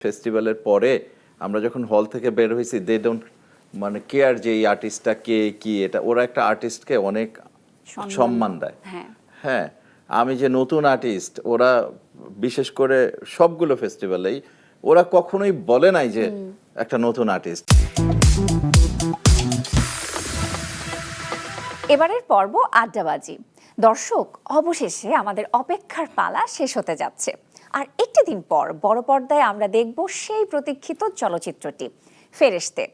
ফেস্টিভ্যালের পরে আমরা যখন হল থেকে বের হয়েছি দে ডোন্ট মানে কেয়ার যে এই আর্টিস্টটা কে কি এটা ওরা একটা আর্টিস্টকে অনেক সম্মান- দেয়। হ্যাঁ। হ্যাঁ আমি যে নতুন আর্টিস্ট ওরা বিশেষ করে সবগুলো ফেস্টিভ্যালেই ওরা কখনোই বলে নাই যে একটা নতুন আর্টিস্ট এবারের পর্ব আড্ডাবাজি। দর্শক অবশেষে আমাদের অপেক্ষার পালা শেষ হতে যাচ্ছে। আর একটি দিন পর বড় পর্দায় আমরা দেখব সেই প্রতীক্ষিত চলচ্চিত্রটি। ফেরেশতে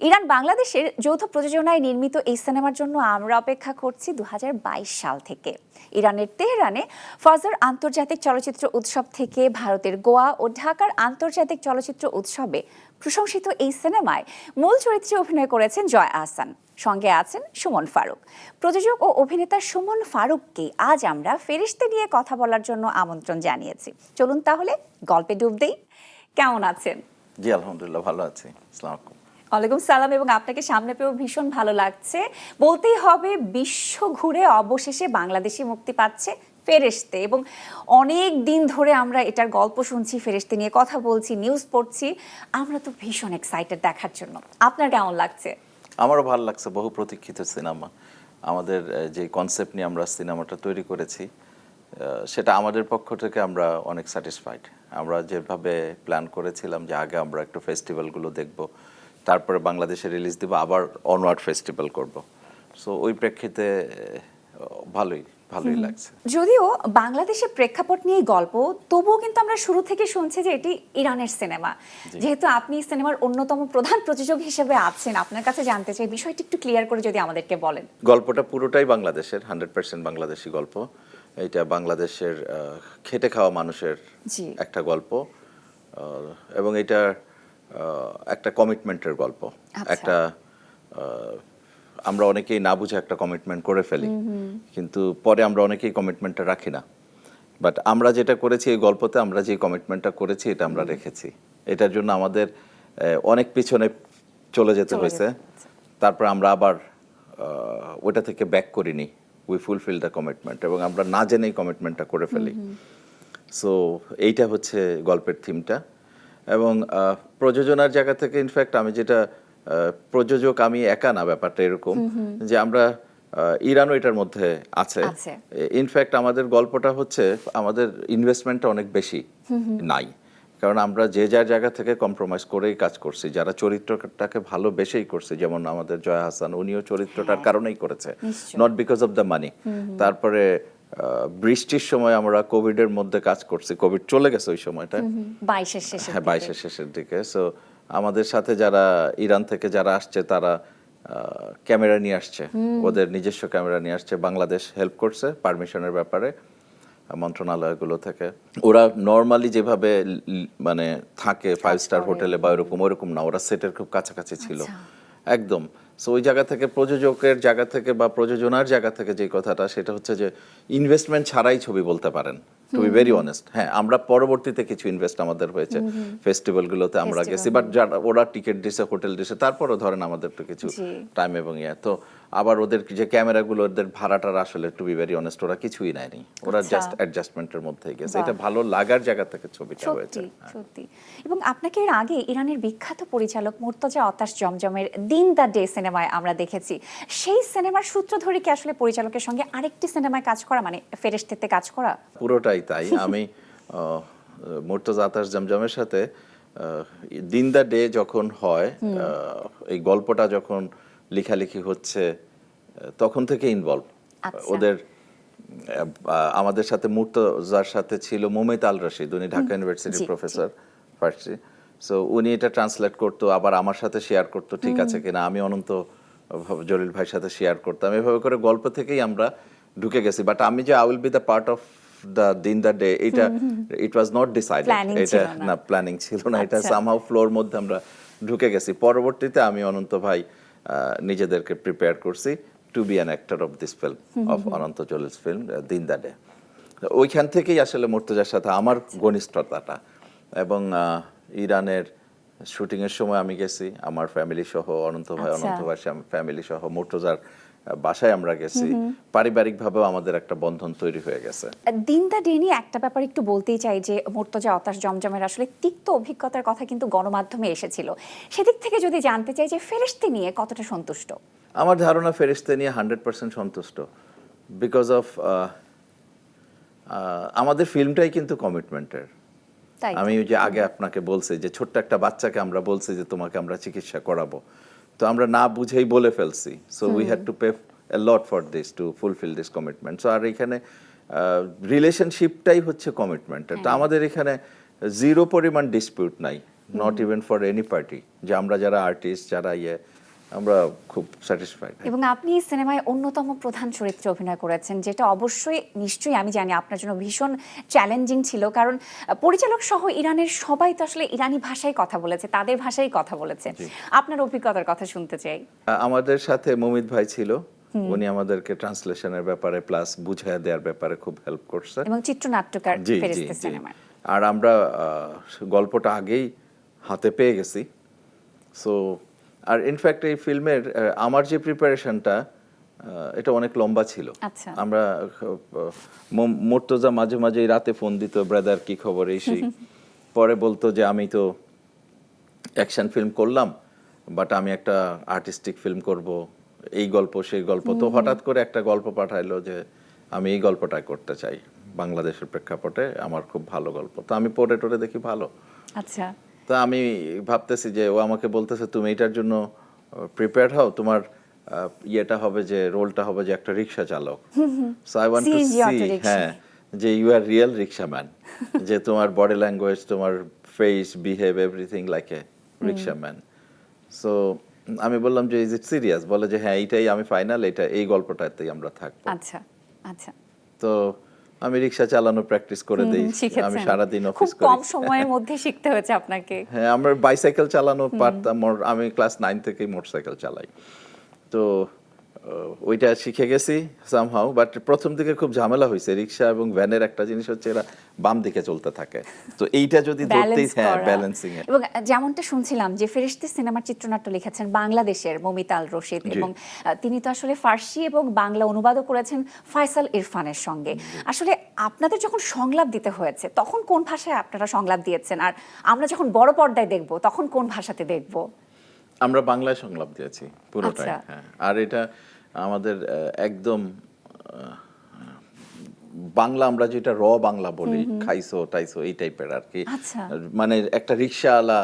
ইরান বাংলাদেশের যৌথ প্রযোজনায় নির্মিত এই সিনেমার জন্য আমরা অপেক্ষা করছি দু হাজার বাইশ সাল থেকে। ইরানের তেহরানে ফজর আন্তর্জাতিক চলচ্চিত্র উৎসব থেকে ভারতের গোয়া ও ঢাকার আন্তর্জাতিক চলচ্চিত্র উৎসবে প্রশংসিত এই সিনেমায় মূল চরিত্রে অভিনয় করেছেন জয় আহসান। সঙ্গে আছেন সুমন ফারুক। প্রযোজক ও অভিনেতা সুমন ফারুককে আজ আমরা ফেরিস্তে নিয়ে কথা বলার জন্য আমন্ত্রণ জানিয়েছি। চলুন তাহলে গল্পে ডুব দেই। কেমন আছেন? জি আলহামদুলিল্লাহ ভালো আছি। আসসালামু আলাইকুম। ওয়ালাইকুম সালাম এবং আপনাকে সামনে পেয়েও ভীষণ ভালো লাগছে। বলতেই হবে বিশ্ব ঘুরে অবশেষে বাংলাদেশে মুক্তি পাচ্ছে ফেরেশতে এবং অনেক দিন ধরে আমরা এটার গল্প শুনছি ফেরেশতে নিয়ে কথা বলছি নিউজ পড়ছি। আমরা তো ভীষণ এক্সাইটেড দেখার জন্য। আপনার কেমন লাগছে? আমারও ভালো লাগছে, বহু প্রতীক্ষিত সিনেমা। আমাদের যে কনসেপ্ট নিয়ে আমরা সিনেমাটা তৈরি করেছি সেটা আমাদের পক্ষ থেকে আমরা অনেক স্যাটিসফাইড আমরা যেভাবে প্ল্যান করেছিলাম যে আগে আমরা একটু ফেস্টিভ্যালগুলো দেখব, তারপরে বাংলাদেশে রিলিজ দিব, আবার অনওয়ার্ড ফেস্টিভ্যাল করব। সো ওই প্রেক্ষিতে ভালোই। ভালোই লাগছে। যদিও বাংলাদেশের প্রেক্ষাপট নিয়ে গল্প তবুও কিন্তু আমরা শুরু থেকে শুনছি যে এটি ইরানের সিনেমা। যেহেতু আপনি সিনেমার অন্যতম প্রধান প্রযোজক হিসেবে আছেন আপনার কাছে জানতে চাই বিষয়টি একটু ক্লিয়ার করে যদি আমাদেরকে বলেন। গল্পটা পুরোটাই বাংলাদেশের হান্ড্রেড পার্সেন্ট বাংলাদেশি গল্প। এটা বাংলাদেশের খেটে খাওয়া মানুষের জি। একটা গল্প এবং এটা একটা কমিটমেন্টের গল্প। আচ্ছা। একটা আমরা অনেকেই না বুঝে একটা কমিটমেন্ট করে ফেলি। কিন্তু পরে আমরা অনেকেই কমিটমেন্টটা রাখি না। বাট আমরা যেটা করেছি এই গল্পতে আমরা যে কমিটমেন্টটা করেছি এটা আমরা রেখেছি। এটার জন্য আমাদের অনেক পিছনে চলে যেতে হয়েছে। তারপর আমরা আবার ওটা থেকে ব্যাক করিনি। উই ফুলফিল দ্য কমিটমেন্ট এবং আমরা না জেনেই কমিটমেন্টটা করে ফেলি। সো এইটা হচ্ছে গল্পের থিমটা এবং প্রযোজনার জায়গা থেকে ইনফ্যাক্ট আমি যেটা প্রযোজক আমি একা না ব্যাপারটা এরকম যে আমরা ইরানও এটার মধ্যে আছে। ইনফ্যাক্ট আমাদের গল্পটা হচ্ছে আমাদের ইনভেস্টমেন্টটা অনেক বেশি নাই। কারণ আমরা যে যার জায়গা থেকে কম্প্রোমাইজ করেই কাজ করছি যারা চরিত্রটাকে ভালোবেসেই করছে যেমন আমাদের জয়া হাসান উনিও চরিত্রটার কারণেই করেছে। Not because of the money তারপরে বৃষ্টির সময় আমরা কোভিডের মধ্যে কাজ করছি। কোভিড চলে গেছে ওই সময়টা বাইশের শেষে হ্যাঁ বাইশের শেষের দিকে। সো আমাদের সাথে যারা ইরান থেকে যারা আসছে তারা ক্যামেরা নিয়ে আসছে। ওদের নিজস্ব ক্যামেরা নিয়ে আসছে। বাংলাদেশ হেল্প করছে পারমিশনের ব্যাপারে মন্ত্রণালয়গুলো থেকে। ওরা নর্মালি যেভাবে মানে থাকে ফাইভ স্টার হোটেলে বা ওরকম ওরকম না ওরা সেটের খুব কাছাকাছি ছিল। একদম। সো ওই জায়গা থেকে প্রযোজকের জায়গা থেকে বা প্রযোজনার জায়গা থেকে যে কথাটা সেটা হচ্ছে যে ইনভেস্টমেন্ট ছাড়াই ছবি বলতে পারেন। টু বি ভেরি অনেস্ট হ্যাঁ আমরা পরবর্তীতে কিছু ইনভেস্ট আমাদের হয়েছে। ফেস্টিভ্যালগুলোতে আমরা গেছি বাট যারা ওরা টিকিট দিছে হোটেল দিছে তারপরও ধরেন আমাদের তো কিছু টাইম এবং ইয়ে। তো আবার ওদের যে ক্যামেরাগুলো ওদের ভাড়াটার আসলে টু বি ভেরি অনেস্ট ওরা কিছুই নেয়নি। ওরা আচ্ছা। জাস্ট অ্যাডজাস্টমেন্টের মধ্যেই গেছে। এটা ভালো লাগার জায়গা থেকে ছবিটা হয়েছে। সত্যি সত্যি। এবং আপনাকে এর আগে ইরানের বিখ্যাত পরিচালক মুর্তজা অতাশ জমজমের দিন দ্য ডে সিনেমায় আমরা দেখেছি। সেই সিনেমার সূত্র ধরে কি আসলে পরিচালকের সঙ্গে আরেকটি সিনেমায় কাজ করা মানে ফেরেশতেতে কাজ করা? পুরোটাই তাই। আমি মুর্তজা আতাস জমজমের সাথে দিন দ্য ডে যখন হয় এই গল্পটা যখন লেখালেখি হচ্ছে তখন থেকে ইনভলভ আচ্ছা। ওদের আমাদের সাথে মুর্তজার সাথে ছিল মোমেত আল রশিদ উনি ঢাকা ইউনিভার্সিটির প্রফেসর ফার্সি। সো উনি এটা ট্রান্সলেট করতো আবার আমার সাথে শেয়ার করতো ঠিক আছে কিনা আমি অনন্ত জলিল ভাইয়ের সাথে শেয়ার করতাম। এভাবে করে গল্প থেকেই আমরা ঢুকে গেছি। বাট আমি যে I will be the part of the দিন দ্য ডে এটা ইট ওয়াজ নট ডিসাইডেড এটা না। প্ল্যানিং ছিল না। এটা আচ্ছা। সামহাউ ফ্লোর মধ্যে আমরা ঢুকে গেছি। পরবর্তীতে আমি অনন্ত ভাই নিজেদেরকে প্রিপেয়ার করছি to be an actor of this film of Ananta Jalil's film দিন দা ডে ওইখান থেকেই আসলে মুর্তজার সাথে আমার ঘনিষ্ঠতাটা এবং ইরানের শুটিংয়ের এর সময় আমি গেছি আমার ফ্যামিলি সহ অনন্ত ভাই আচ্ছা। অনন্ত ভাই ফ্যামিলি সহ মুর্তজার বাসায় আমরা গেছি পারিবারিকভাবেও আমাদের একটা বন্ধন তৈরি হয়ে গেছে। দিনদা ডেনি একটা ব্যাপার একটু বলতেই চাই যে মোর্তজা অতাশ জমজমের আসলে তিক্ত অভিজ্ঞতার কথা কিন্তু গণমাধ্যমে এসেছিল। সেদিক থেকে যদি জানতে চাই যে ফেরেশতে নিয়ে কতটা সন্তুষ্ট? আমার ধারণা ফেরিস্তে নিয়ে হান্ড্রেড পার্সেন্ট সন্তুষ্ট। বিকজ অফ আমাদের ফিল্মটাই কিন্তু কমিটমেন্টের তাই আমি ওই যে আগে আপনাকে বলছি যে ছোট্ট একটা বাচ্চাকে আমরা বলছি যে তোমাকে আমরা চিকিৎসা করাবো। তো আমরা না বুঝেই বলে ফেলছি। So we had to pay lot for this to fulfil this commitment so আর এখানে রিলেশনশিপটাই হচ্ছে কমিটমেন্ট তো আমাদের এখানে জিরো পরিমাণ ডিসপিউট নাই not even for any party যে আমরা যারা আর্টিস্ট যারা ইয়ে আমরা খুব স্যাটিসফাইড এবং আপনি সিনেমায় অন্যতম প্রধান চরিত্রে অভিনয় করেছেন যেটা অবশ্যই নিশ্চয়ই আমি জানি আপনার জন্য ভীষণ চ্যালেঞ্জিং ছিল কারণ পরিচালক সহ ইরানের সবাই তো আসলে ইরানি ভাষায় কথা বলেছে তাদের ভাষায় কথা বলেছে। আপনার অভিজ্ঞতার কথা শুনতে চাই। আমাদের সাথে মমিত ভাই ছিল উনি আমাদেরকে ট্রান্সলেশনের ব্যাপারে প্লাস বুঝাইয়া দেওয়ার ব্যাপারে খুব হেল্প করছে। এবং চিত্রনাট্যকার জি আর আমরা গল্পটা আগেই হাতে পেয়ে গেছি। সো আর ইনফ্যাক্ট এই ফিল্মের আমার যে প্রিপারেশনটা এটা অনেক লম্বা ছিল। আচ্ছা। আমরা মোর্তজা মাঝে মাঝে রাতে ফোন দিত ব্রাদার কি খবর এই সেই? পরে বলতো যে আমি তো অ্যাকশন ফিল্ম করলাম বাট আমি একটা আর্টিস্টিক ফিল্ম করব এই গল্প সেই গল্প। তো হঠাৎ করে একটা গল্প পাঠাইলো যে আমি এই গল্পটা করতে চাই বাংলাদেশের প্রেক্ষাপটে আমার খুব ভালো গল্প। তো আমি পড়ে টরে দেখি ভালো। আচ্ছা। তা আমি ভাবতেছি যে ও আমাকে বলতেছে তুমি এটার জন্য প্রিপেয়ার হও। তোমার ইয়েটা হবে যে রোলটা হবে যে একটা রিক্সা চালক। So I want to see হ্যাঁ যে you are real rickshaw man যে তোমার বডি ল্যাঙ্গুয়েজ তোমার face behave everything like a rickshaw man so আমি বললাম যে ইজ ইট সিরিয়াস বলে যে হ্যাঁ এইটাই আমি ফাইনাল এটা এই গল্পটাতেই আমরা থাকব। আচ্ছা আচ্ছা। তো আমি রিক্সা চালানো প্র্যাকটিস করে দেই। আমি সারাদিন খুব অফিস কম সময়ের মধ্যে শিখতে হয়েছে আপনাকে। হ্যাঁ আমরা বাইসাইকেল চালানো পারতাম আমি ক্লাস নাইন থেকেই মোটরসাইকেল চালাই। তো ওইটা শিখে গেছি সামহাউ বাট প্রথম দিকে খুব ঝামেলা হয়েছে। রিক্সা এবং ভ্যানের একটা জিনিস হচ্ছে এরা বাম দিকে চলতে থাকে। তো এইটা যদি ধরতেই হ্যাঁ ব্যালেন্সিং এ। এবং যেমনটা শুনছিলাম যে ফেরেশতে সিনেমার চিত্রনাট্য লিখেছেন বাংলাদেশের মমিতাল রশিদ এবং তিনি তো আসলে ফার্সি এবং বাংলা অনুবাদও করেছেন ফয়সাল ইরফানের সঙ্গে। আসলে আপনাদের যখন সংলাপ দিতে হয়েছে তখন কোন ভাষায় আপনারা সংলাপ দিয়েছেন? আর আমরা যখন বড় পর্দায় দেখব তখন কোন ভাষাতে দেখব? আমরা বাংলায় সংলাপ দিয়েছি পুরোটাই আচ্ছা। হ্যাঁ। আর এটা আমাদের একদম বাংলা আমরা যেটা র বাংলা বলি খাইসো টাইসো এই টাইপের আর কি আচ্ছা। মানে একটা রিক্সাওয়ালা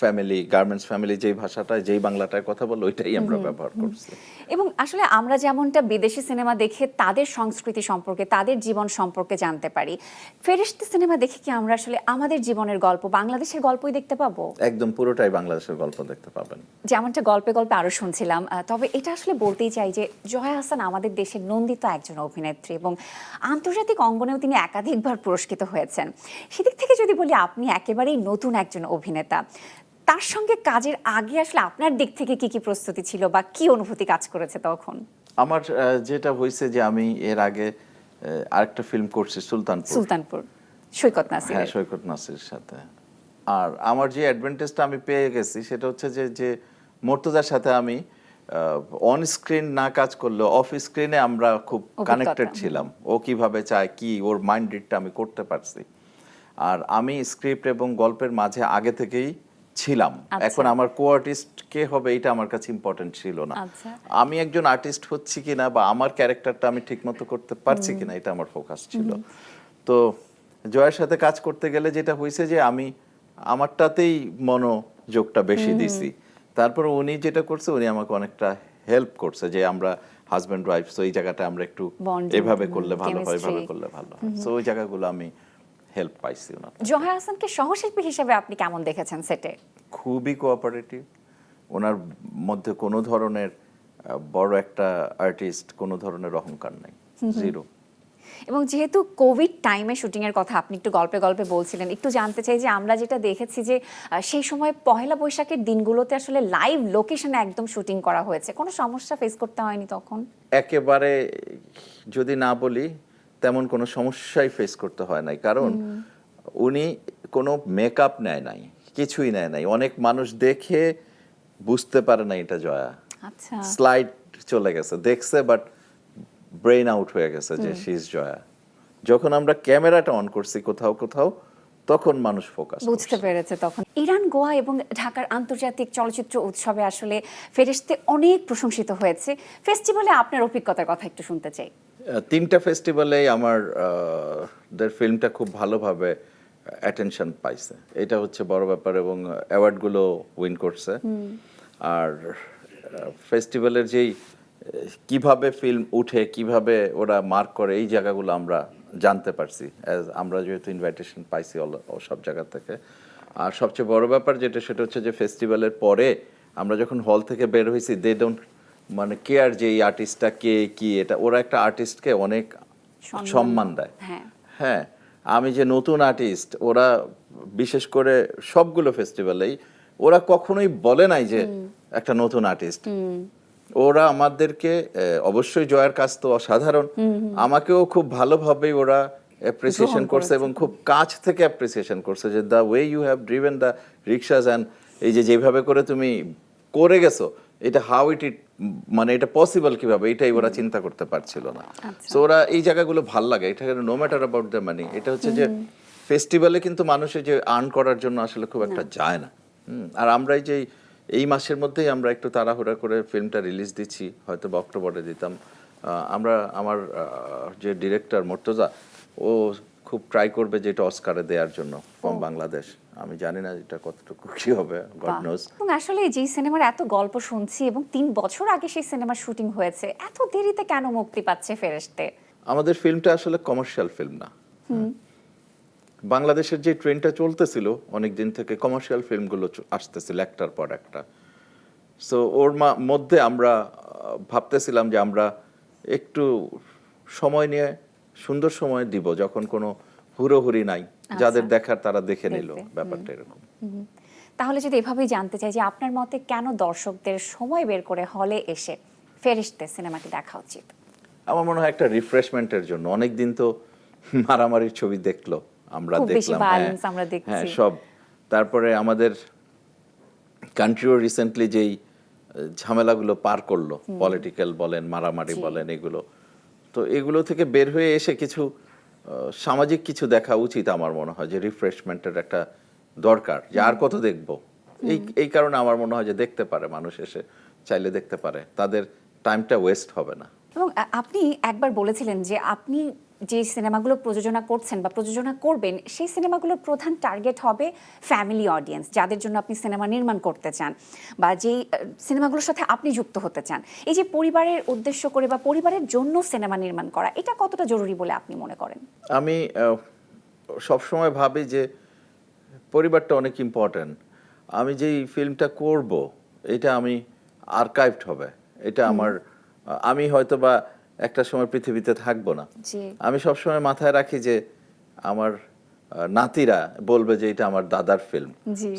ফ্যামিলি গার্মেন্টস ফ্যামিলি যেই ভাষাটা যেই বাংলাটায় কথা বলে ওইটাই আমরা ব্যবহার করছি। এবং আসলে আমরা যেমনটা বিদেশি সিনেমা দেখে তাদের সংস্কৃতি সম্পর্কে তাদের জীবন সম্পর্কে জানতে পারি ফেরেশতে সিনেমা দেখে কি আমরা আসলে আমাদের জীবনের গল্প বাংলাদেশের গল্পই দেখতে পাবো? একদম পুরোটাই বাংলাদেশের গল্প দেখতে পাবেন। যেমনটা গল্পে গল্পে আরও শুনছিলাম তবে এটা আসলে বলতেই চাই যে জয়া হাসান আমাদের দেশের নন্দিত একজন অভিনেত্রী এবং আন্তর্জাতিক অঙ্গনেও তিনি একাধিকবার পুরস্কৃত হয়েছেন। সেদিক থেকে যদি বলি আপনি একেবারেই নতুন একজন অভিনেতা। তার সঙ্গে কাজের আগে আসলে আপনার দিক থেকে কি কি প্রস্তুতি ছিল বা কি অনুভূতি কাজ করেছে তখন? আমার যেটা হয়েছে যে আমি এর আগে আরেকটা ফিল্ম করছি সুলতানপুর। সুলতানপুর সৈকত নাসির হ্যাঁ সৈকত নাসির সাথে। আর আমার যে অ্যাডভান্টেজটা আমি পেয়ে গেছি সেটা হচ্ছে যে যে মর্তুজার সাথে আমি অন স্ক্রিন না কাজ করলেও অফ স্ক্রিনে আমরা খুব কানেক্টেড ছিলাম। ও কীভাবে চায় কি ওর মাইন্ড রিডটা আমি করতে পারছি। আর আমি স্ক্রিপ্ট এবং গল্পের মাঝে আগে থেকেই ছিলাম। আচ্ছা। এখন আমার কো আর্টিস্ট কে হবে এটা আমার কাছে ইম্পর্টেন্ট ছিল না। আচ্ছা। আমি একজন আর্টিস্ট হচ্ছি কিনা বা আমার ক্যারেক্টারটা আমি ঠিকমতো করতে পারছি কিনা এটা আমার ফোকাস ছিল। তো জয়ের সাথে কাজ করতে গেলে যেটা হয়েছে যে আমি আমারটাতেই মনোযোগটা বেশি দিছি। তারপর উনি যেটা করছে উনি আমাকে অনেকটা হেল্প করছে যে আমরা হাজব্যান্ড ওয়াইফ তো এই জায়গাটা আমরা একটু এভাবে করলে ভালো হয় এভাবে করলে ভালো হয়। তো ওই জায়গাগুলো আমি হেল্প পাইছি ওনার জয়া হাসানকে সহশিল্পী হিসেবে আপনি কেমন দেখেছেন সেটে? খুবই কোঅপারেটিভ ওনার মধ্যে কোনো ধরনের বড় একটা আর্টিস্ট কোনো ধরনের অহংকার নাই। জিরো এবং যেহেতু কোভিড টাইমে শুটিং এর কথা আপনি একটু গল্পে গল্পে বলছিলেন একটু জানতে চাই যে আমরা যেটা দেখেছি যে সেই সময় পহেলা বৈশাখের দিনগুলোতে আসলে লাইভ লোকেশনে একদম শুটিং করা হয়েছে। কোনো সমস্যা ফেস করতে হয়নি তখন? একেবারে যদি না বলি তেমন কোনো সমস্যাই ফেস করতে হয় নাই। কারণ উনি কোনো মেকআপ নেয় নাই কিছুই নেয় নাই। অনেক মানুষ দেখে বুঝতে পারে না এটা জয়া। আচ্ছা। স্লাইড চলে গেছে দেখছে বাট ব্রেন আউট হয়ে গেছে যে শি ইজ জয়া। যখন আমরা ক্যামেরাটা অন করছি কোথাও কোথাও তখন মানুষ ফোকাস বুঝতে পেরেছে তখন। ইরান গোয়া এবং ঢাকার আন্তর্জাতিক চলচ্চিত্র উৎসবে আসলে ফেরেশতে অনেক প্রশংসিত হয়েছে। ফেস্টিভ্যালে আপনার অভিজ্ঞতার কথা একটু শুনতে চাই। তিনটা ফেস্টিভ্যালে আমার দের ফিল্মটা খুব ভালোভাবে অ্যাটেনশন পাইছে। এটা হচ্ছে বড় ব্যাপার এবং অ্যাওয়ার্ডগুলো উইন করছে। আর ফেস্টিভ্যালের যেই কীভাবে ফিল্ম উঠে কীভাবে ওরা মার্ক করে এই জায়গাগুলো আমরা জানতে পারছি As আমরা যেহেতু ইনভাইটেশন পাইছি সব জায়গা থেকে। আর সবচেয়ে বড় ব্যাপার যেটা সেটা হচ্ছে যে ফেস্টিভ্যালের পরে আমরা যখন হল থেকে বের হয়েছি দে ডোন্ট মানে কেয়ার যে এই আর্টিস্টটা কে কি এটা ওরা একটা আর্টিস্টকে অনেক সম্মান- দেয়। হ্যাঁ। হ্যাঁ আমি যে নতুন আর্টিস্ট ওরা বিশেষ করে সবগুলো ফেস্টিভ্যালেই ওরা কখনোই বলে নাই যে একটা নতুন আর্টিস্ট ওরা আমাদেরকে অবশ্যই জয়ের কাজ তো অসাধারণ। আমাকেও খুব ভালোভাবেই ওরা অ্যাপ্রিসিয়েশন করছে এবং খুব কাছ থেকে অ্যাপ্রিসিয়েশন করছে যে the way you have driven the rickshaws and এই যে যেভাবে করে তুমি করে গেছো এটা হাউ ইট ইট মানে এটা পসিবল কীভাবে? এটাই ওরা চিন্তা করতে পারছিল না। আচ্ছা। তো ওরা এই জায়গাগুলো ভালো লাগে। এটা no matter about the money এটা হচ্ছে যে ফেস্টিভ্যালে কিন্তু মানুষের যে আর্ন করার জন্য আসলে খুব একটা যায় না। আর আমরা এই যে এই মাসের মধ্যেই আমরা একটু তাড়াহুড়া করে ফিল্মটা রিলিজ দিচ্ছি হয়তো বা অক্টোবরে দিতাম। আমরা আমার যে ডিরেক্টর মর্তজা ও খুব ট্রাই করবে যে এটা অস্কারে দেওয়ার জন্য ফ্রম বাংলাদেশ আমি জানি না এটা কতটুকু কি হবে গড। নোজ এবং আসলে যেই সিনেমার এত গল্প শুনছি এবং তিন বছর আগে সেই সিনেমার শুটিং হয়েছে এত দেরিতে কেন মুক্তি পাচ্ছে ফেরেশতে? আমাদের ফিল্মটা আসলে কমার্শিয়াল ফিল্ম না। বাংলাদেশের যে ট্রেনটা চলতেছিল অনেক দিন থেকে কমার্শিয়াল ফিল্মগুলো আসতেছিল একটার পর একটা। সো ওর মধ্যে আমরা ভাবতেছিলাম যে আমরা একটু সময় নিয়ে সুন্দর সময় দিব যখন কোনো হুড়োহুড়ি নাই। যাদের দেখার তারা দেখে নিল ব্যাপারটা এরকম। তাহলে যদি এভাবেই জানতে চাই যে আপনার মতে কেন দর্শকদের সময় বের করে হলে এসে ফেরেশতে সিনেমাটি দেখা উচিত? আমার মনে হয় একটা রিফ্রেশমেন্টের জন্য। অনেক দিন তো মারামারির ছবি দেখল আমরা দেখলাম হ্যাঁ। হ্যাঁ সব। তারপরে আমাদের কান্ট্রিও রিসেন্টলি যেই ঝামেলাগুলো পার করল পলিটিক্যাল বলেন মারামারি বলেন এগুলো। তো এগুলো থেকে বের হয়ে এসে কিছু সামাজিক কিছু দেখা উচিত আমার মনে হয় যে রিফ্রেশমেন্টের একটা দরকার যে আর কত দেখব। এই এই কারণে আমার মনে হয় যে দেখতে পারে মানুষ এসে চাইলে দেখতে পারে। তাদের টাইমটা ওয়েস্ট হবে না। এবং আপনি একবার বলেছিলেন যে আপনি যে সিনেমাগুলো প্রযোজনা করছেন বা প্রযোজনা করবেন সেই সিনেমাগুলোর প্রধান টার্গেট হবে ফ্যামিলি অডিয়েন্স যাদের জন্য আপনি সিনেমা নির্মাণ করতে চান বা যেই সিনেমাগুলোর সাথে আপনি যুক্ত হতে চান। এই যে পরিবারের উদ্দেশ্য করে বা পরিবারের জন্য সিনেমা নির্মাণ করা এটা কতটা জরুরি বলে আপনি মনে করেন? আমি সব সময় ভাবি যে পরিবারটা অনেক ইম্পর্ট্যান্ট আমি যেই ফিল্মটা করব এটা আমি আর্কাইভড হবে। এটা আমার আমি হয়তো বা একটা সময় পৃথিবীতে থাকব না। আমি সবসময় মাথায় রাখি যে আমার নাতিরা বলবে যে এটা আমার দাদার ফিল্ম।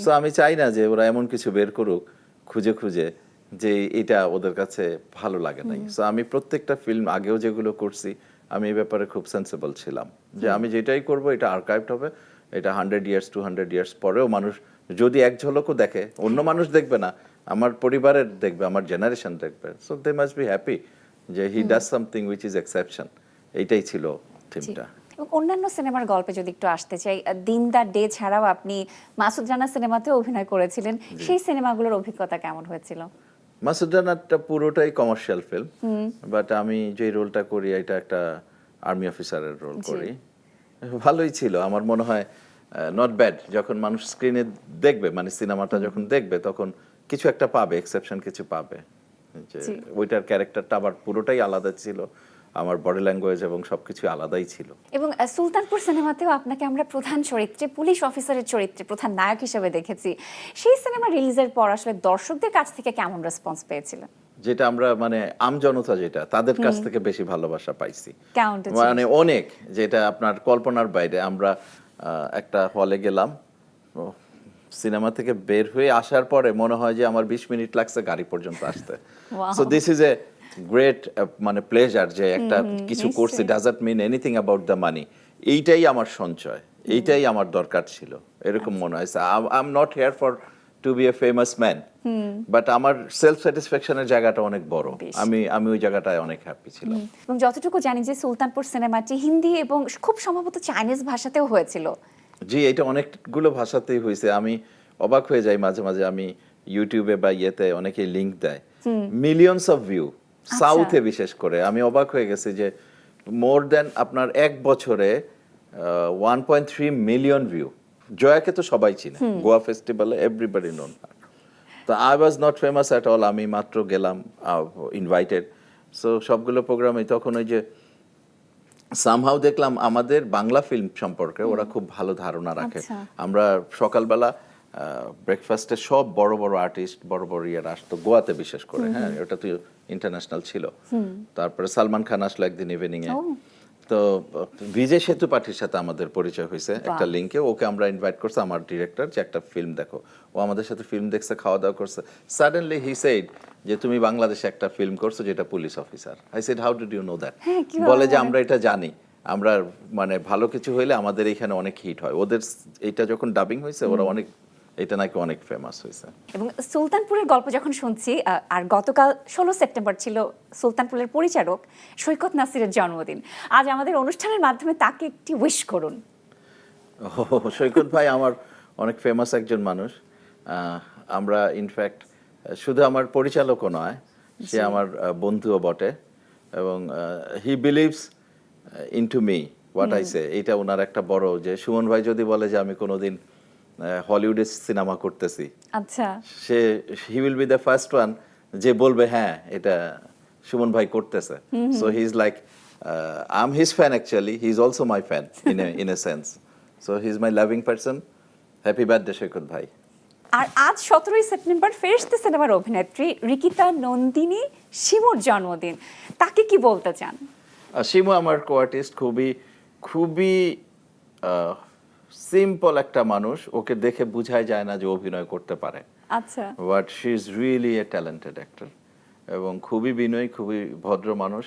সো আমি চাই না যে ওরা এমন কিছু বের করুক খুঁজে খুঁজে যে এটা ওদের কাছে ভালো লাগে নাই। সো আমি প্রত্যেকটা ফিল্ম আগেও যেগুলো করছি আমি এই ব্যাপারে খুব সেন্সিবল ছিলাম। যে আমি যেটাই করব এটা আর্কাইভড হবে এটা hundred years two hundred years পরেও মানুষ যদি এক ঝলকও দেখে অন্য মানুষ দেখবে না আমার পরিবারের দেখবে আমার জেনারেশন দেখবে। So they must be happy যে he does something which is exception এইটাই ছিল থিমটা। এবং অন্যান্য সিনেমার গল্পে যদি একটু আসতে চাই দিন দা ডে ছাড়াও আপনি মাসুদ রানা সিনেমাতেও অভিনয় করেছিলেন। সেই সিনেমাগুলোর অভিজ্ঞতা কেমন হয়েছিল? মাসুদানারটা পুরোটাই কমার্শিয়াল ফিল্ম বাট আমি যে রোলটা করি এটা একটা আর্মি অফিসারের রোল করি। ভালোই ছিল। আমার মনে হয় নট ব্যাড যখন মানুষ স্ক্রিনে দেখবে মানে সিনেমাটা যখন দেখবে তখন কিছু একটা পাবে এক্সেপশন কিছু পাবে। যে ওইটার ক্যারেক্টারটা আবার পুরোটাই আলাদা ছিল। আমার বডি ল্যাঙ্গুয়েজ এবং সবকিছু আলাদাই ছিল। এবং সুলতানপুর সিনেমাতেও আপনাকে আমরা প্রধান চরিত্রে পুলিশ অফিসারের চরিত্রে প্রধান নায়ক হিসেবে দেখেছি। সেই সিনেমা রিলিজের পর আসলে দর্শকদের কাছ থেকে কেমন রেসপন্স পেয়েছিলেন? যেটা আমরা মানে আমজনতা যেটা তাদের কাছ থেকে বেশি ভালোবাসা পাইছি। মানে অনেক যেটা আপনার কল্পনার বাইরে। আমরা একটা হলে গেলাম সিনেমা থেকে বের হয়ে আসার পরে মনে হয় যে আমার বিশ মিনিট লাগছে গাড়ি পর্যন্ত আসতে। So this is a great মানে প্লেজার যে একটা কিছু করছি। Doesn't mean anything about the money এইটাই আমার সঞ্চয় এইটাই আমার দরকার ছিল। এরকম মনে হয়। I am not here for to be a famous man but আমার সেলফ স্যাটিসফ্যাকশনের জায়গাটা অনেক বড়। আমি আমি ওই জায়গাটায় অনেক হ্যাপি ছিলাম। এবং যতটুকু জানি যে সুলতানপুর সিনেমাটি হিন্দি এবং খুব সম্ভবত চাইনিজ ভাষাতেও হয়েছিল। জি এটা অনেকগুলো ভাষাতেই হয়েছে আমি অবাক হয়ে যাই মাঝে মাঝে আমি ইউটিউবে বা ইয়েতে অনেকে লিংক দেয়। মিলিয়নস অফ ভিউ সাউথে বিশেষ করে। আমি অবাক হয়ে গেছি যে মোর দেন আপনার এক বছরে one point three million view জয়াকে তো সবাই চিনে। গোয়া ফেস্টিভ্যালে এভরিবডি নোন তো I was not famous at all আমি মাত্র গেলাম ইনভাইটেড সো সবগুলো প্রোগ্রামে তখন ওই যে সামহাও দেখলাম আমাদের বাংলা ফিল্ম সম্পর্কে ওরা খুব ভালো ধারণা রাখে। আচ্ছা। আমরা সকালবেলা ব্রেকফাস্টে সব বড় বড় আর্টিস্ট বড় বড় ইয়ে আসতো গোয়াতে বিশেষ করে হ্যাঁ ওটা তো ইন্টারন্যাশনাল ছিল। তারপরে সালমান খান আসলো একদিন ইভিনিং এ ও। তো বিজয় সেতু পাঠির সাথে আমাদের পরিচয় হয়েছে। একটা লিঙ্কে ওকে আমরা ইনভাইট করছি আমার ডিরেক্টর যে একটা ফিল্ম দেখো। ও আমাদের সাথে ফিল্ম দেখছে খাওয়া দাওয়া করছে। সাডেনলি হি সেড যে তুমি বাংলাদেশে একটা ফিল্ম করছ যেটা police officer I said how did you know that বলে যে আমরা এটা জানি। আমরা মানে ভালো কিছু হইলে আমাদের এখানে অনেক হিট হয়। ওদের এটা যখন ডাবিং হয়েছে ওরা অনেক এটা নাকি অনেক ফেমাস হয়েছে। এবং সুলতানপুরের গল্প যখন শুনছি আর গতকাল ষোলো সেপ্টেম্বর ছিল সুলতানপুরের পরিচালক সৈকত নাসিরের জন্মদিন। আজ আমাদের অনুষ্ঠানের মাধ্যমে তাকে একটি উইশ করুন। ও, সৈকত ভাই আমার অনেক ফেমাস একজন মানুষ। আমরা ইনফ্যাক্ট শুধু আমার পরিচালকও নয় সে আমার বন্ধুও বটে। এবং he believes in to me what I say এটা ওনার একটা বড় যে সুমন ভাই যদি বলে যে আমি কোনোদিন হলিউডে সিনেমা করতেছি। আচ্ছা। সে he will be the first one যে বলবে হ্যাঁ এটা সুমন ভাই করতেছে। So he is like I am his fan actually he is also my fan in in a sense so he is my loving person happy birthday Saikat ভাই। আর আজ সতেরোই সেপ্টেম্বর ফেরস্তে সিনেমার অভিনেত্রী রিকিতা নন্দিনী শিমুর জন্মদিন। তাকে কি বলতে চান? শিমু আমার কো আর্টিস্ট খুবই খুবই সিম্পল একটা মানুষ ওকে দেখে বোঝাই যায় না যে অভিনয় করতে পারে। আচ্ছা। But she is really a talented actor এবং খুবই বিনয়ী খুবই ভদ্র মানুষ।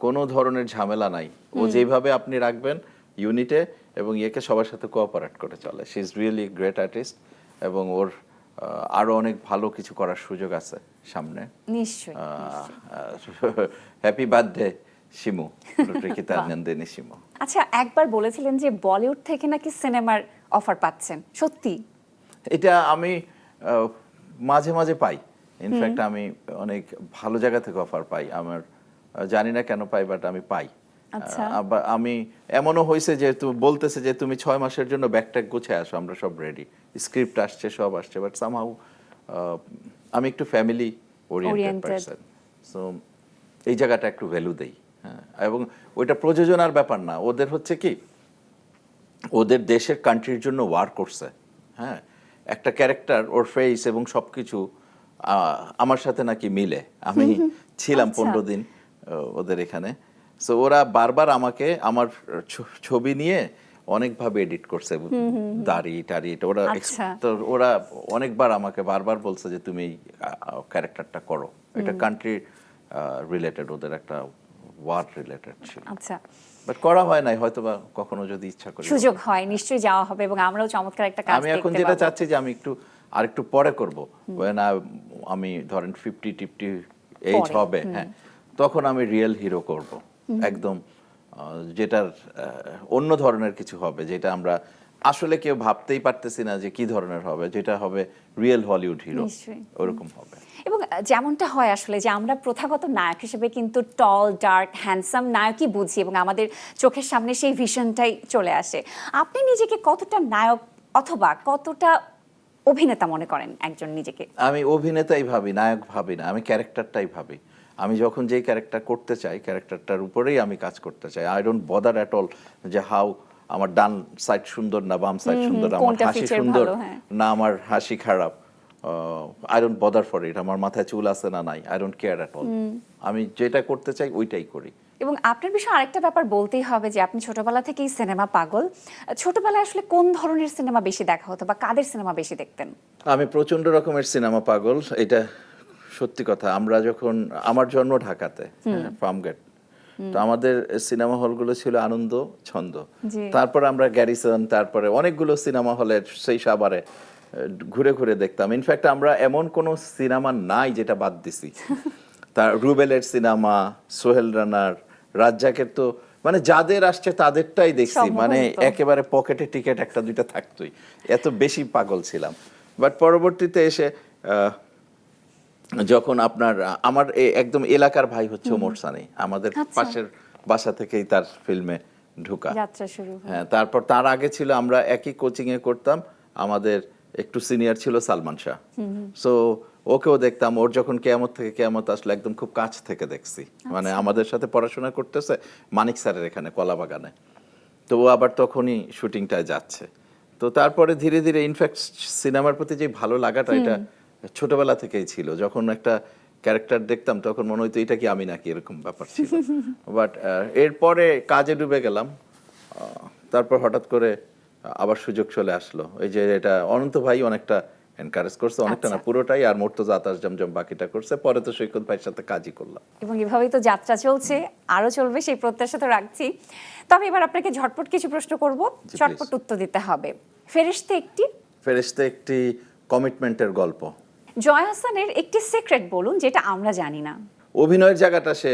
কোনো ধরনের ঝামেলা নাই। ও যেভাবে আপনি রাখবেন ইউনিটে এবং একে সবার সাথে কোঅপারেট করে চলে। She is really great artist এবং ওর আরও অনেক ভালো কিছু করার সুযোগ আছে সামনে। নিশ্চয়ই হ্যাপি বার্থডে শিমু রিকিতা নন্দিনী শিমু। আচ্ছা একবার বলেছিলেন যে বলিউড থেকে নাকি সিনেমার অফার পাচ্ছেন। সত্যি? এটা আমি মাঝে মাঝে পাই। ইনফ্যাক্ট আমি অনেক ভালো জায়গা থেকে অফার পাই। আমার জানি না কেন পাই বাট আমি পাই। আচ্ছা। আবার আমি এমনও হয়েছে যে তুমি বলতেছে যে তুমি ছয় মাসের জন্য ব্যাগট্যাগ গুছিয়ে আসো আমরা সব রেডি স্ক্রিপ্ট আসছে সব আসছে বাট সামহাউ আমি একটু ফ্যামিলি ওরিয়েন্টেড. পার্সন সো এই জায়গাটা একটু ভ্যালু দেই। হ্যাঁ এবং ওইটা প্রযোজনার ব্যাপার না। ওদের হচ্ছে কি ওদের দেশের কান্ট্রির জন্য ওয়ার করছে। হ্যাঁ একটা ক্যারেক্টার ওর ফেস এবং সবকিছু আহ, আমার সাথে নাকি মিলে। আমি ছিলাম আচ্ছা। পনেরো দিন ওদের এখানে। সো ওরা বারবার আমাকে আমার ছবি নিয়ে অনেকভাবে এডিট করছে। দাড়ি টাড়ি ওরা আচ্ছা। তো ওরা অনেকবার আমাকে বারবার বলছে যে তুমি ক্যারেক্টারটা করো। এটা কান্ট্রি রিলেটেড ওদের একটা ওয়ার রিলেটেড ছিল। আচ্ছা। বাট করা হয় নাই হয়তো বা কখনো যদি ইচ্ছা করি। সুযোগ হয় নিশ্চয়ই যাওয়া হবে এবং আমরাও চমৎকার একটা কাজ আমি এখন যেটা চাচ্ছি যে আমি একটু আরেকটু পরে করব। ওয়েন আমি ধরেন ফিফটি টিপটি এইজ হবে হ্যাঁ। তখন আমি রিয়েল হিরো করব। একদম যেটার অন্য ধরনের কিছু হবে যেটা আমরা আসলে কেউ ভাবতেই পারতেছি না যে কি ধরনের হবে যেটা হবে রিয়েল হলিউড হিরো। ওরকম হবে। এবং যেমনটা হয় আসলে যে আমরা প্রথাগত নায়ক হিসেবে কিন্তু টল ডার্ক হ্যান্ডসাম নায়কই বুঝি এবং আমাদের চোখের সামনে সেই ভিশনটাই চলে আসে। আপনি নিজেকে কতটা নায়ক অথবা কতটা অভিনেতা মনে করেন একজন নিজেকে? আমি অভিনেতাই ভাবি নায়ক ভাবি না আমি ক্যারেক্টারটাই ভাবি। আমি যখন যেই ক্যারেক্টার করতে চাই ক্যারেক্টারটার উপরেই আমি কাজ করতে চাই। I don't bother at all যে হাউ আমার ডান সাইড সুন্দর না বাম সাইড সুন্দর আমার হাসি সুন্দর হ্যাঁ। না আমার হাসি খারাপ। I don't bother for it আমার মাথায় চুল আছে না নাই I don't care at all আমি যেটা করতে চাই ওইটাই করি। এবং আপনার বিষয়ে আরেকটা ব্যাপার বলতেই হবে যে আপনি ছোটবেলা থেকেই সিনেমা পাগল। ছোটবেলায় আসলে কোন ধরনের সিনেমা বেশি দেখা হতো বা কাদের সিনেমা বেশি দেখতেন? আমি প্রচণ্ড রকমের সিনেমা পাগল এটা সত্যি কথা। আমরা যখন আমার জন্ম ঢাকাতে ফার্মগেট। তো আমাদের সিনেমা হলগুলো ছিল আনন্দ ছন্দ। তারপর আমরা গ্যারিসন তারপরে অনেকগুলো সিনেমা হলের সেই সাবারে ঘুরে ঘুরে দেখতাম। ইনফ্যাক্ট আমরা এমন কোনো সিনেমা নাই যেটা বাদ দিছি। তার রুবেলের সিনেমা সোহেল রানার রাজ্জাকের তো মানে যাদের আসছে তাদেরটাই দেখছি। মানে একেবারে পকেটে টিকিট একটা দুইটা থাকতোই। এত বেশি পাগল ছিলাম। বাট পরবর্তীতে এসে আহ, যখন আপনার আমার একদম এলাকার ভাই হচ্ছে ওমর সানি আমাদের আচ্ছা। পাশের বাসা থেকেই তার ফিল্মে ঢুকা। যাত্রা শুরু হ্যাঁ। তারপর তার আগে ছিল আমরা একই কোচিং এ করতাম আমাদের একটু সিনিয়র ছিল সালমান শাহ। সো ওকেও দেখতাম ওর যখন কেয়ামত থেকে কেয়ামত আসলে একদম খুব কাছ থেকে দেখছি। মানে আমাদের সাথে পড়াশোনা করতেছে মানিক স্যারের এখানে কলাবাগানে। তো ও আবার তখনই শুটিংটায় যাচ্ছে। তো তারপরে ধীরে ধীরে ইনফ্যাক্ট সিনেমার প্রতি যে ভালো লাগাটা এটা ছোটবেলা থেকেই ছিল। যখন একটা ক্যারেক্টার দেখতাম তখন মনে হতো এটা কি আমি নাকি? এরকম ব্যাপার ছিল। বাট এরপরে কাজে ডুবে গেলাম। তারপর হঠাৎ করে আবার সুযোগ চলে আসলো। এই যে এটা অনন্ত ভাই অনেকটা এনকারেজ করছে অনেকটা না আচ্ছা। পুরোটাই। আর মোর্তজা আতাস জমজম বাকিটা করছে। পরে তো সৈকত ভাইয়ের সাথে কাজই করলাম। এবং এভাবেই তো যাত্রা চলছে আরও চলবে সেই প্রত্যাশা তো রাখছি। তবে এবার আপনাকে ঝটপট কিছু প্রশ্ন করব। জি, চটপট উত্তর দিতে হবে। ফেরেশতে একটি? ফেরেশতে একটি কমিটমেন্টের গল্প। জয় হাসানের একটি সিক্রেট বলুন যেটা আমরা জানি না। অভিনয়ের জায়গাটা সে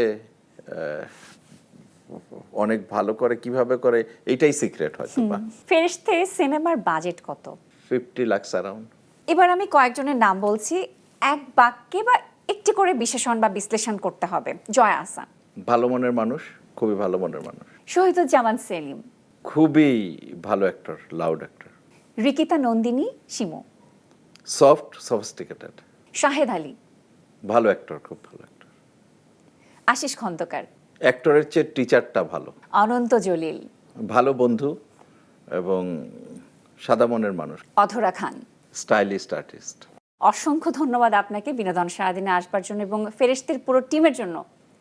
অনেক ভালো করে কীভাবে করে এটাই সিক্রেট হয়তো বা। ফেরেশতে সিনেমার বাজেট কত? ফিফটি লাখস অ্যারাউন্ড এবার আমি কয়েকজনের নাম বলছি এক বাক্যে বা একটি করে বিশেষণ বা বিশ্লেষণ করতে হবে। জয় আহসান ভালো মনের মানুষ খুবই ভালো মনের মানুষ। শহীদুজ্জামান সেলিম। খুবই ভালো actor loud actor Rikita Nandini Shimu. Soft sophisticated. Shahed Ali. ভালো অ্যাক্টর খুব ভালো অ্যাক্টর আশিস খন্দকার। অ্যাক্টরের চেয়ে টিচারটা ভালো। অনন্ত জলিল। ভালো বন্ধু এবং সাদা মনের মানুষ। অধরা খান। স্টাইলিস্ট আর্টিস্ট অসংখ্য ধন্যবাদ আপনাকে। বিনোদন সারাদিনে আসবার জন্য এবং ফেরেশতের পুরো টিমের জন্য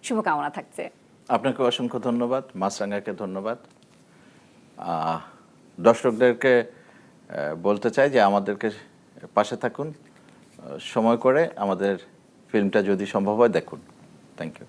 শুভকামনা থাকছে। আপনাকে অসংখ্য ধন্যবাদ। মাসরাঙ্গাকে ধন্যবাদ। দর্শকদেরকে বলতে চাই যে আমাদেরকে পাশে থাকুন সময় করে আমাদের ফিল্মটা যদি সম্ভব হয় দেখুন। Thank you